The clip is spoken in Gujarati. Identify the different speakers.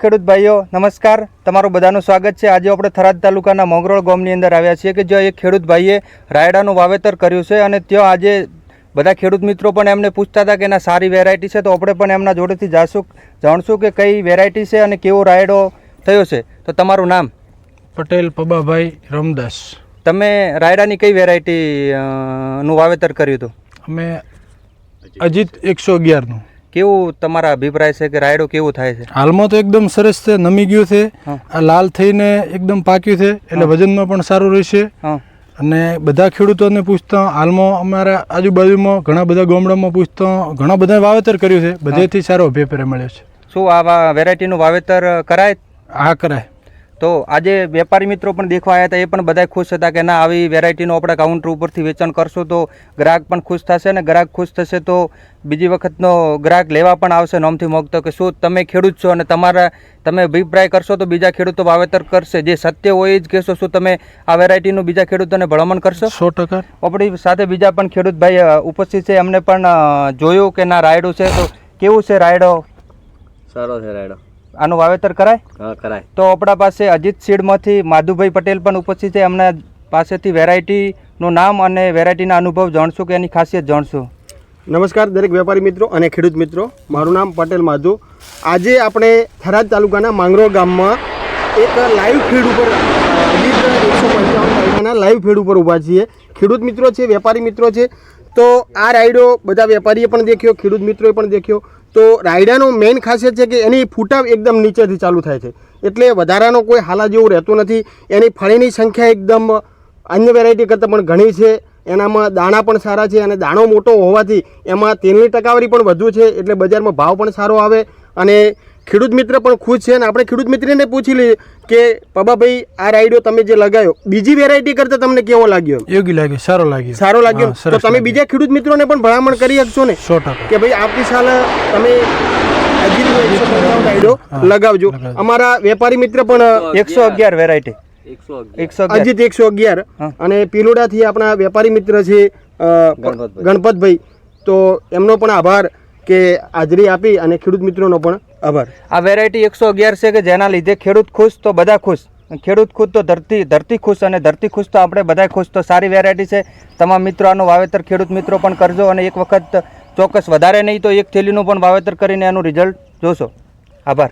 Speaker 1: ખેડૂત ભાઈઓ નમસ્કાર. તમારું બધાનું સ્વાગત છે. આજે આપણે થરાદ તાલુકાના મોગરોળ ગામની અંદર આવ્યા છીએ કે જ્યાં એક ખેડૂત ભાઈએ રાયડાનું વાવેતર કર્યું છે અને ત્યાં આજે બધા ખેડૂત મિત્રો પણ એમને પૂછતા હતા કે એના સારી વેરાયટી છે. તો આપણે પણ એમના જોડેથી જાણશું જાણશું કે કઈ વેરાયટી છે અને કેવો રાયડો થયો છે. તો તમારું નામ?
Speaker 2: પટેલ પબાભાઈ રમદાસ.
Speaker 1: તમે રાયડાની કઈ વેરાયટી નું વાવેતર કર્યું હતું?
Speaker 2: અમે અજીત એકસો અગિયારનું.
Speaker 1: કેવું તમારા અભિપ્રાય છે કે રાયડો કેવું થાય છે?
Speaker 2: હાલમાં તો એકદમ સરસ છે નમી ગયું છે. આ લાલ થઈને એકદમ પાક્યું છે એટલે વજનમાં પણ સારું રહેશે. અને બધા ખેડૂતોને પૂછતા હાલમાં અમારા આજુબાજુમાં ઘણા બધા ગામડામાં પૂછતા ઘણા બધા વાવેતર કર્યું છે બધેથી સારો અભિપ્રાય મળ્યો છે.
Speaker 1: શું આ વેરાયટીનું વાવેતર કરાય?
Speaker 2: આ કરાય.
Speaker 1: તો આજે વેપારી મિત્રો પણ દેખવા આવ્યા હતા એ પણ બધા ખુશ હતા કે ના આવી વેરાયટીનું આપણે કાઉન્ટર ઉપરથી વેચાણ કરશું તો ગ્રાહક પણ ખુશ થશે અને ગ્રાહક ખુશ થશે તો બીજી વખતનો ગ્રાહક લેવા પણ આવશે નોમથી મોગતો કે શું તમે ખેડૂત છો અને તમારા તમે અભિપ્રાય કરશો તો બીજા ખેડૂતો વાવેતર કરશે. જે સત્ય હોય જ કહેશો શું તમે આ વેરાયટીનું બીજા ખેડૂતોને ભલામણ કરશો?
Speaker 2: સો ટકા.
Speaker 1: આપણી સાથે બીજા પણ ખેડૂત ભાઈ ઉપસ્થિત છે. એમને પણ જોયું કે ના રાયડું છે તો કેવું છે રાયડો?
Speaker 3: સારો છે રાયડો.
Speaker 1: આનું વાવેતર કરાય?
Speaker 3: હા કરાય.
Speaker 1: તો આપણા પાસે અજીત સીડમાંથી માધુભાઈ પટેલ પણ ઉપસ્થિત છે. એમના પાસેથી વેરાયટીનું નામ અને વેરાયટીના અનુભવ જાણશું કે એની ખાસિયત જાણશું?
Speaker 4: નમસ્કાર દરેક વેપારી મિત્રો અને ખેડૂત મિત્રો. મારું નામ પટેલ માધુ. આજે આપણે થરાદ તાલુકાના માંગરો ગામમાં એક લાઈવ ફીડ ઉપર એકસો પંચાવન તાલુકાના લાઈવ ફીડ ઉપર ઊભા છીએ. ખેડૂત મિત્રો છે વેપારી મિત્રો છે. તો આ રાયડો બધા વેપારીએ પણ દેખ્યો ખેડૂત મિત્રોએ પણ દેખ્યો. તો રાયડાનો મેઇન ખાસિયત છે કે એની ફૂટાવ એકદમ નીચેથી ચાલુ થાય છે. એટલે વધારાનો કોઈ હાલા જેવું રહેતું નથી. એની ફળીની સંખ્યા એકદમ અન્ય વેરાયટી કરતાં પણ ઘણી છે. એનામાં દાણા પણ સારા છે અને દાણો મોટો હોવાથી એમાં તેલની ટકાવારી પણ વધુ છે. એટલે બજારમાં ભાવ પણ સારો આવે અને ખેડૂત મિત્ર પણ ખુશ છે અને આપણે ખેડૂત મિત્રને પૂછી લઈએ કે પબાભાઈ આ રાઈડો તમે જે લગાવ્યો બીજી વેરાયટી કરતા તમને કેવો લાગ્યો?
Speaker 2: યોગ્ય લાગ્યો સારો લાગ્યો.
Speaker 4: સારો લાગ્યો? તો તમે બીજા ખેડૂત મિત્રોને પણ ભલામણ કરી શકશો ને?
Speaker 2: સો
Speaker 4: કે ભાઈ આવતી સાલ તમે અજીતનો 155 રાયડો લગાવજો. અમારા વેપારી મિત્ર પણ
Speaker 1: એકસો અગિયાર વેરાયટી
Speaker 3: એકસો અગિયાર.
Speaker 1: એકસો અગિયાર.
Speaker 4: અજીત એકસો અગિયાર. અને પીલુડાથી આપણા વેપારી મિત્ર છે.
Speaker 3: ગણપતભાઈ.
Speaker 4: તો એમનો પણ આભાર. કે હાજરી આપી અને ખેડૂત મિત્રોનો પણ આભાર.
Speaker 1: આ વેરાયટી એકસો અગિયાર છે કે જેના લીધે ખેડૂત ખુશ તો બધા ખુશ. ખેડૂત ખુશ તો ધરતી ધરતી ખુશ અને ધરતી ખુશ તો આપણે બધા ખુશ. તો સારી વેરાયટી છે. તમામ મિત્રો આનું વાવેતર ખેડૂત મિત્રો પણ કરજો અને એક વખત ચોક્કસ વધારે નહીં તો એક થેલીનું પણ વાવેતર કરીને એનું રિઝલ્ટ જોશો. આભાર.